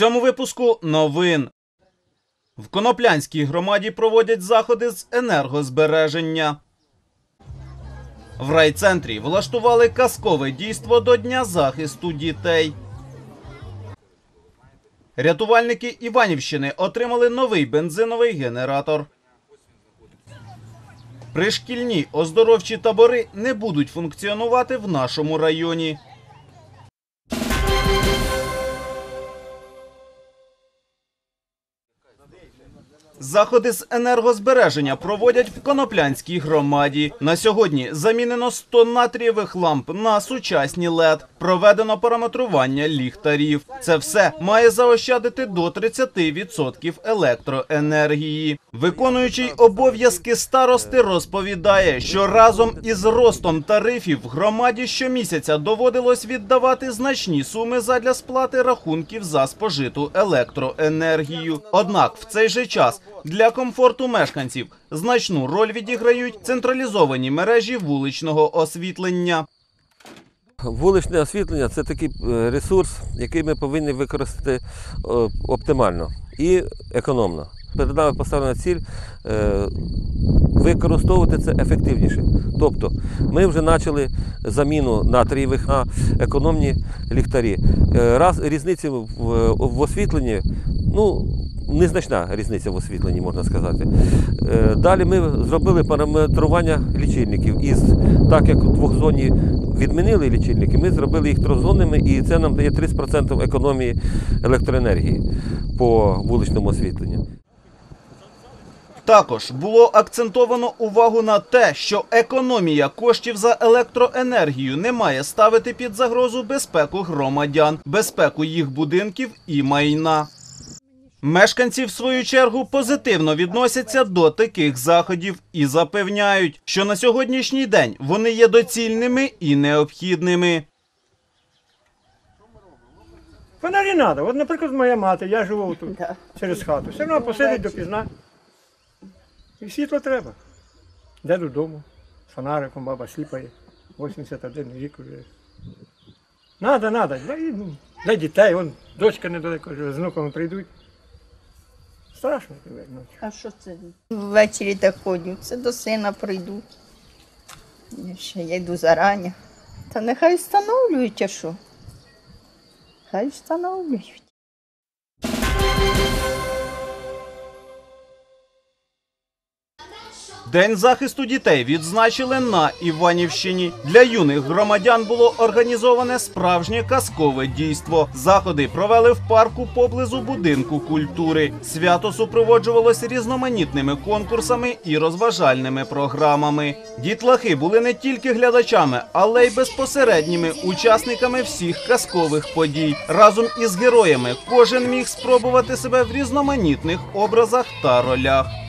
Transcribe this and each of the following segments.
цьому випуску новин. В Коноплянській громаді проводять заходи з енергозбереження. В райцентрі влаштували казкове дійство до Дня захисту дітей. Рятувальники Іванівщини отримали новий бензиновий генератор. Пришкільні оздоровчі табори не будуть функціонувати в нашому районі. Заходи з енергозбереження проводять в Коноплянській громаді. На сьогодні замінено 100 натрієвих ламп на сучасні LED. Проведено параметрування ліхтарів. Це все має заощадити до 30% електроенергії. Виконуючий обов'язки старости розповідає, що разом із ростом тарифів громаді щомісяця доводилось віддавати значні суми задля сплати рахунків за спожиту електроенергію. Однак в цей же час для комфорту мешканців значну роль відіграють централізовані мережі вуличного освітлення. Вуличне освітлення це такий е, ресурс, який ми повинні використати е, оптимально і економно. Перед нами поставлена ціль е, використовувати це ефективніше. Тобто ми вже почали заміну натрієвих на економні ліхтарі. Раз різниця в, в освітленні, ну незначна різниця в освітленні, можна сказати. Е, Далі ми зробили параметрування лічильників. Із так як двохзонні відмінили лічильники, ми зробили їх трьохзонними, і це нам дає 30% економії електроенергії по вуличному освітленню. Також було акцентовано увагу на те, що економія коштів за електроенергію не має ставити під загрозу безпеку громадян, безпеку їх будинків і майна. Мешканці, в свою чергу, позитивно відносяться до таких заходів і запевняють, що на сьогоднішній день вони є доцільними і необхідними. Фонарі треба. От, наприклад, моя мати, я живу тут через хату. Все одно посидить допізна. І світло треба. Де додому. Фонариком баба сліпає. 81 рік вже. Надо, надо. Для, ну, дітей, вон дочка недалеко живе, з внуками прийдуть. Страшно повернути. А що це? Ввечері так. Це до сина прийду. Я ще я йду зарані. Та нехай встановлюють, а що? Хай встановлюють. День захисту дітей відзначили на Іванівщині. Для юних громадян було організоване справжнє казкове дійство. Заходи провели в парку поблизу будинку культури. Свято супроводжувалось різноманітними конкурсами і розважальними програмами. Дітлахи були не тільки глядачами, але й безпосередніми учасниками всіх казкових подій. Разом із героями кожен міг спробувати себе в різноманітних образах та ролях.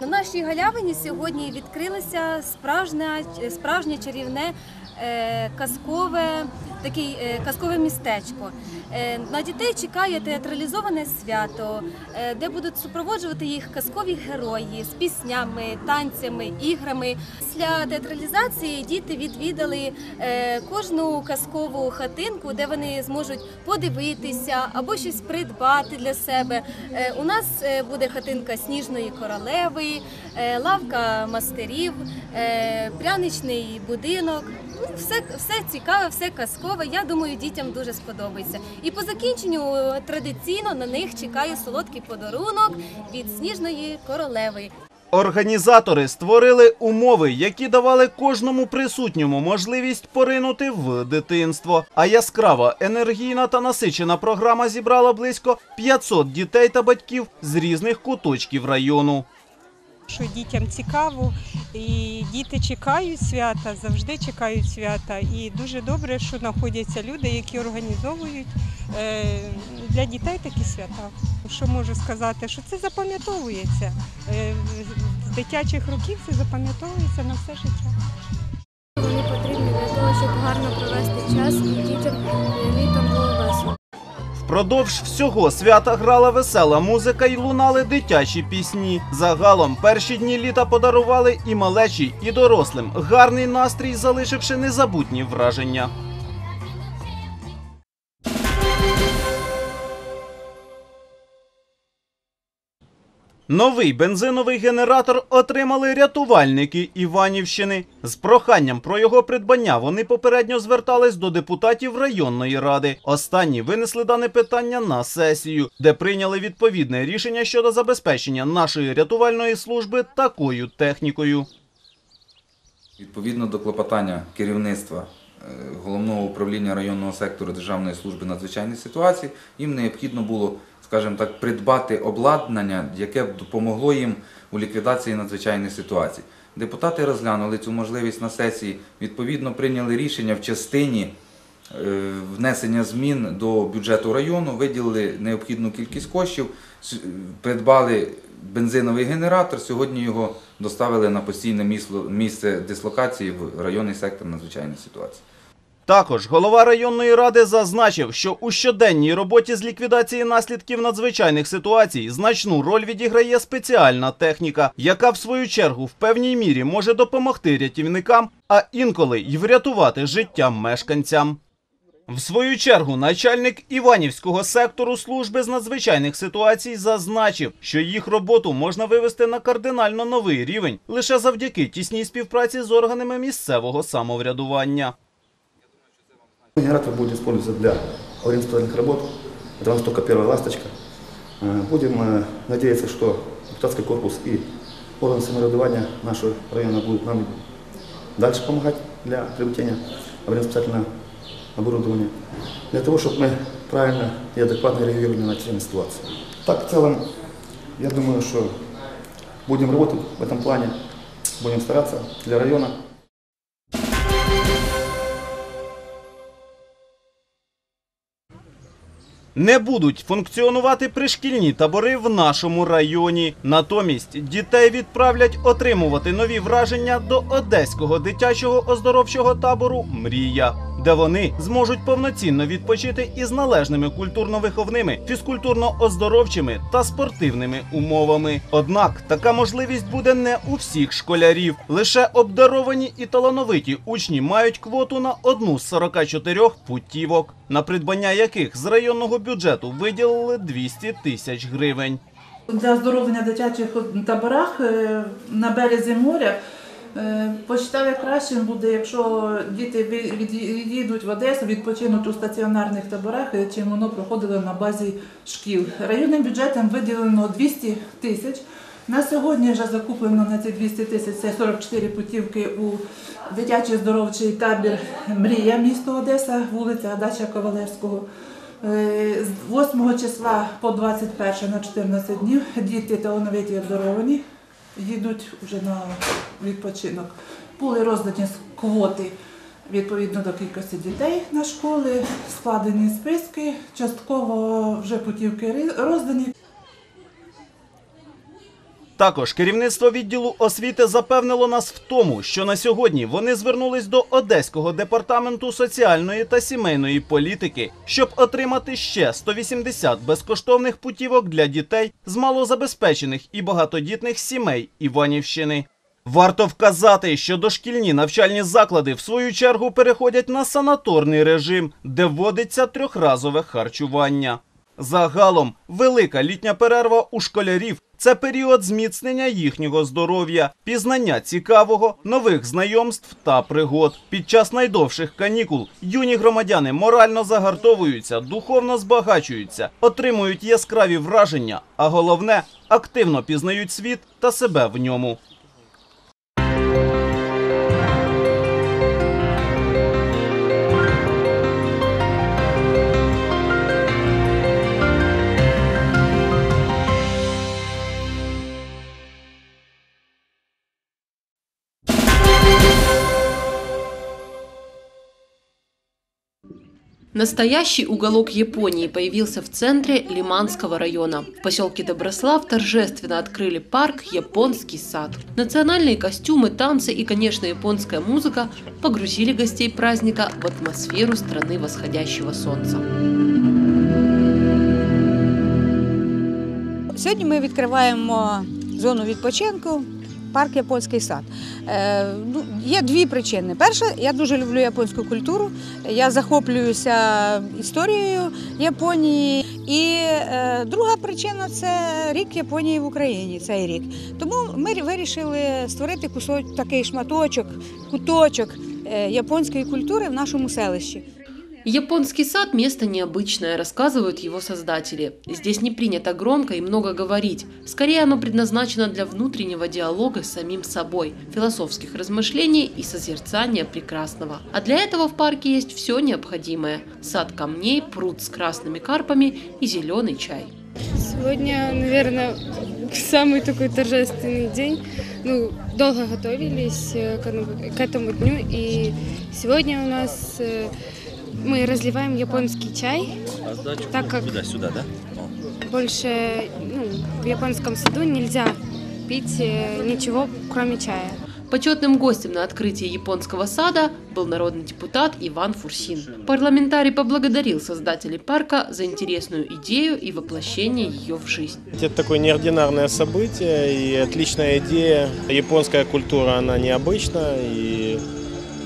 На нашій галявині сьогодні відкрилося справжнє, справжнє чарівне казкове, такий, е, казкове містечко. Е, на дітей чекає театралізоване свято, е, де будуть супроводжувати їх казкові герої з піснями, танцями, іграми. Після театралізації діти відвідали е, кожну казкову хатинку, де вони зможуть подивитися або щось придбати для себе. Е, У нас е, буде хатинка сніжної королеви, е, лавка мастерів, е, пряничний будинок. Все, все цікаве, все казкове. Я думаю, дітям дуже сподобається. І по закінченню е, традиційно на них чекає солодкий подарунок від сніжної королеви. Організатори створили умови, які давали кожному присутньому можливість поринути в дитинство. А яскрава, енергійна та насичена програма зібрала близько 500 дітей та батьків з різних куточків району. Що дітям цікаво, і діти чекають свята, завжди чекають свята. І дуже добре, що знаходяться люди, які організовують е, для дітей такі свята. Що можу сказати, що це запам'ятовується. Е, З дитячих років це запам'ятовується на все життя. Вони потрібні для того, щоб гарно провести час і дітям е, літом. Впродовж всього свята грала весела музика і лунали дитячі пісні. Загалом перші дні літа подарували і малечі, і дорослим гарний настрій, залишивши незабутні враження. Новий бензиновий генератор отримали рятувальники Іванівщини. З проханням про його придбання вони попередньо звертались до депутатів районної ради. Останні винесли дане питання на сесію, де прийняли відповідне рішення щодо забезпечення нашої рятувальної служби такою технікою. Відповідно до клопотання керівництва е, головного управління районного сектору Державної служби надзвичайних ситуацій, їм необхідно було, скажімо так, придбати обладнання, яке б допомогло їм у ліквідації надзвичайних ситуацій. Депутати розглянули цю можливість на сесії, відповідно прийняли рішення в частині е, внесення змін до бюджету району, виділили необхідну кількість коштів, придбали бензиновий генератор. Сьогодні його доставили на постійне місце дислокації в районний сектор надзвичайних ситуацій. Також голова районної ради зазначив, що у щоденній роботі з ліквідації наслідків надзвичайних ситуацій значну роль відіграє спеціальна техніка, яка в свою чергу в певній мірі може допомогти рятівникам, а інколи й врятувати життя мешканцям. В свою чергу начальник Іванівського сектору служби з надзвичайних ситуацій зазначив, що їх роботу можна вивести на кардинально новий рівень лише завдяки тісній співпраці з органами місцевого самоврядування. Генератор будет использоваться для аварийно работ. Это у нас только первая ласточка. Э, Будем э, надеяться, что депутатский корпус и органы самоврядования нашего района будут нам дальше помогать для приобретения аварийно-спасательного оборудования, для того, чтобы мы правильно и адекватно реагировали на чрезвычайные ситуации. Так, в целом, я думаю, что будем работать в этом плане, будем стараться для района. Не будуть функціонувати пришкільні табори в нашому районі. Натомість дітей відправлять отримувати нові враження до одеського дитячого оздоровчого табору Мрія, де вони зможуть повноцінно відпочити із належними культурно-виховними, фізкультурно-оздоровчими та спортивними умовами. Однак така можливість буде не у всіх школярів. Лише обдаровані і талановиті учні мають квоту на одну з 44 путівок, на придбання яких з районного бюджету виділили 200 тисяч гривень. Для оздоровлення дитячих таборах е, на березі моря е, почитали кращим буде, якщо діти ві- від'їдуть в Одесу, відпочинуть у стаціонарних таборах, е, чим воно проходило на базі шкіл. Районним бюджетом виділено 200 тисяч. На сьогодні вже закуплено на ці 200 тисяч це 44 путівки у дитячий оздоровчий табір Мрія, місто Одеса, вулиця Адача Ковалевського. Е, З 8 числа по 21 на 14 днів діти талановиті і обдаровані їдуть вже на відпочинок. Були роздані квоти відповідно до кількості дітей на школи, складені списки, частково вже путівки роздані. Також керівництво відділу освіти запевнило нас в тому, що на сьогодні вони звернулись до Одеського департаменту соціальної та сімейної політики, щоб отримати ще 180 безкоштовних путівок для дітей з малозабезпечених і багатодітних сімей Іванівщини. Варто вказати, що дошкільні навчальні заклади в свою чергу переходять на санаторний режим, де вводиться трьохразове харчування. Загалом, велика літня перерва у школярів це період зміцнення їхнього здоров'я, пізнання цікавого, нових знайомств та пригод. Під час найдовших канікул юні громадяни морально загартовуються, духовно збагачуються, отримують яскраві враження, а головне активно пізнають світ та себе в ньому. Настоящий уголок Японии появился в центре Лиманского района. В поселке Доброслав торжественно открыли парк «Японский сад». Национальные костюмы, танцы и, конечно, японская музыка погрузили гостей праздника в атмосферу страны восходящего солнца. Сьогодні ми відкриваємо зону відпочинку. Парк Японський сад. Е, ну, є дві причини. Перша, я дуже люблю японську культуру. Я захоплююся історією Японії. І е, Друга причина це рік Японії в Україні. Цей рік. Тому ми вирішили створити кусок, такий шматочок, куточок е, японської культури в нашому селищі. Японский сад – место необычное, рассказывают его создатели. Здесь не принято громко и много говорить. Скорее, оно предназначено для внутреннего диалога с самим собой, философских размышлений и созерцания прекрасного. А для этого в парке есть все необходимое – сад камней, пруд с красными карпами и зеленый чай. Сегодня, наверное, самый такой торжественный день. Ну, долго готовились э, к этому дню, и сегодня у нас э, мы разливаем японский чай, так как Сюда, да? больше ну, в японском саду нельзя пить э, ничего, кроме чая. Почетным гостем на открытии японского сада был народный депутат Иван Фурсин. Парламентарий поблагодарил создателей парка за интересную идею и воплощение ее в жизнь. Это такое неординарное событие и отличная идея. Японская культура, она необычна, и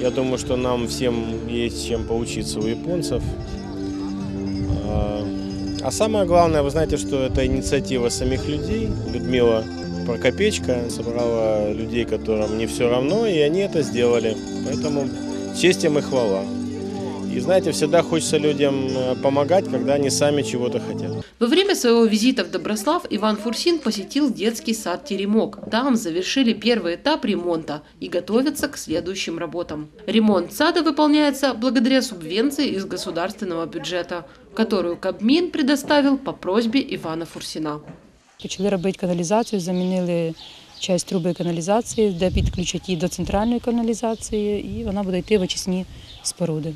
я думаю, что нам всем есть чем поучиться у японцев. А- А самое главное, вы знаете, что это инициатива самих людей. Людмила Прокопечка собрала людей, которым не все равно, и они это сделали. Поэтому честь им и хвала. И знаете, всегда хочется людям э, помогать, когда они сами чего-то хотят. Во время своего визита в Доброслав Иван Фурсин посетил детский сад «Теремок». Там завершили первый этап ремонта и готовятся к следующим работам. Ремонт сада выполняется благодаря субвенции из государственного бюджета, которую Кабмин предоставил по просьбе Ивана Фурсина. Почали робити каналізацію, замінили часть труби каналізації, де підключать її до центральної каналізації, і вона буде йти в очисні споруди.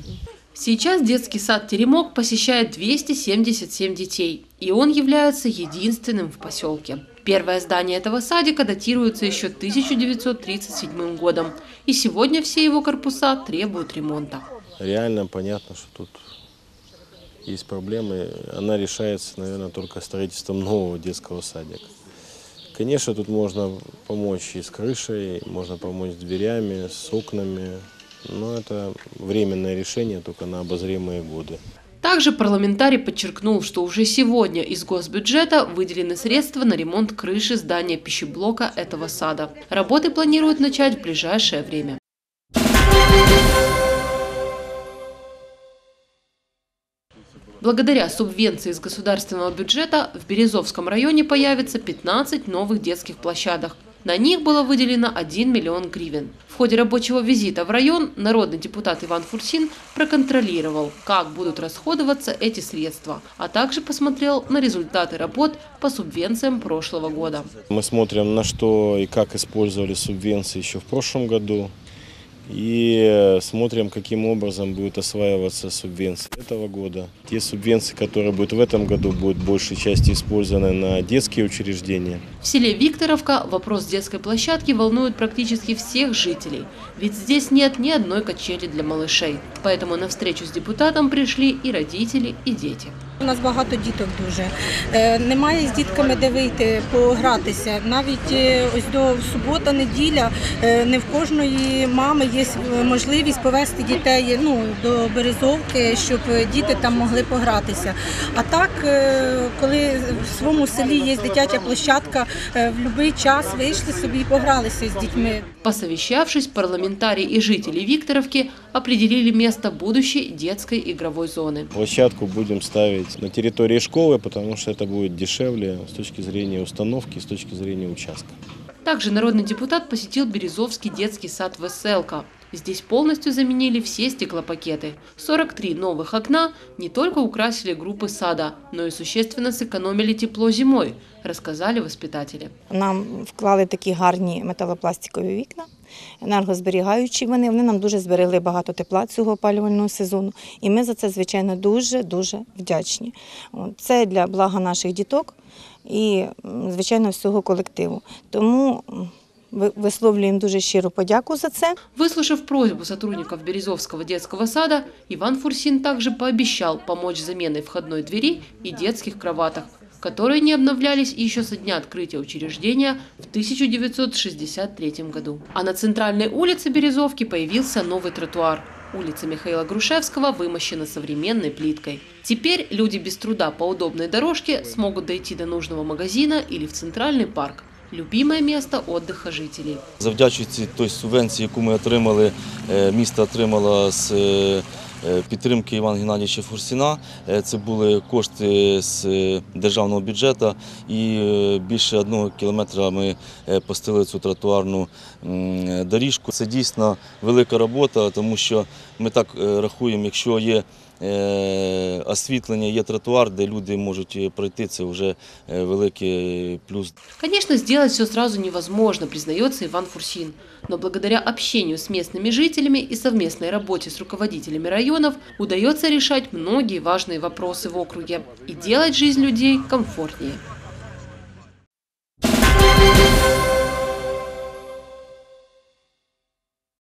Сейчас детский сад «Теремок» посещает 277 детей, и он является единственным в поселке. Первое здание этого садика датируется еще 1937 годом, и сегодня все его корпуса требуют ремонта. Реально понятно, что тут есть проблемы. Она решается, наверное, только строительством нового детского садика. Конечно, тут можно помочь и с крышей, можно помочь с дверями, с окнами, но это временное решение только на обозримые годы. Также парламентарий подчеркнул, что уже сегодня из госбюджета выделены средства на ремонт крыши здания пищеблока этого сада. Работы планируют начать в ближайшее время. Благодаря субвенции из государственного бюджета в Березовском районе появится 15 новых детских площадок. На них было выделено 1 миллион гривен. В ходе рабочего визита в район народный депутат Иван Фурсин проконтролировал, как будут расходоваться эти средства, а также посмотрел на результаты работ по субвенциям прошлого года. Мы смотрим, на что и как использовали субвенции еще в прошлом году И смотрим, каким образом будет осваиваться субвенции этого года. Те субвенции, которые будут в этом году, будут большей части использованы на детские учреждения. В селе Викторовка вопрос детской площадки волнует практически всех жителей, ведь здесь нет ни одной качели для малышей. Поэтому на встречу с депутатом пришли и родители, и дети. У нас багато діток дуже. Е, Немає з дітками де вийти погратися. Навіть е, ось до субота, неділя е, не в кожної мами є можливість повести дітей ну, до Березовки, щоб діти там могли погратися. А так, е, коли в своєму селі є дитяча площадка, е, в будь-який час вийшли собі і погралися з дітьми. Посовещавшись, парламентарии и жители Викторовки определили место будущей детской игровой зоны. Площадку будем ставить на территории школы, потому что это будет дешевле с точки зрения установки, с точки зрения участка. Также народный депутат посетил Березовский детский сад «Веселка». Здесь полностью заменили все стеклопакеты. 43 новых окна не только украсили группы сада, но и существенно сэкономили тепло зимой, рассказали воспитатели. Нам вклали такі гарні металопластикові вікна, енергозберігаючі вони. Вони нам дуже зберегли багато тепла цього опалювального сезону. І ми за це, звичайно, дуже-дуже вдячні. От, Це для блага наших діток І, звичайно, всього колективу. Тому висловлюємо дуже щиру подяку за це. Выслушав просьбу сотрудников Березовского детского сада, Иван Фурсин также пообещал помочь заменой входной двери и детских кроваток, которые не обновлялись еще со дня открытия учреждения в 1963 году. А на центральной улице Березовки появился новый тротуар. Улица Михаила Грушевского вымощена современной плиткой. Теперь люди без труда по удобной дорожке смогут дойти до нужного магазина или в центральный парк. Любимое место отдыха жителей. Завдячуючи той субвенції, яку ми отримали, е, місто отримало з е, е, підтримки Івана Геннадійовича Фурсіна. Е, Це були кошти з е, державного бюджету і е, більше одного кілометра ми е, постелили цю тротуарну доріжку. Це дійсно велика робота, тому що ми так е, рахуємо, якщо є е, освітлення, є тротуар, де люди можуть е, пройти, це вже е, великий плюс. Конечно, сделать все сразу невозможно, признается Иван Фурсин. Но благодаря общению с местными жителями и совместной работе с руководителями районов удается решать многие важные вопросы в округе и делать жизнь людей комфортнее.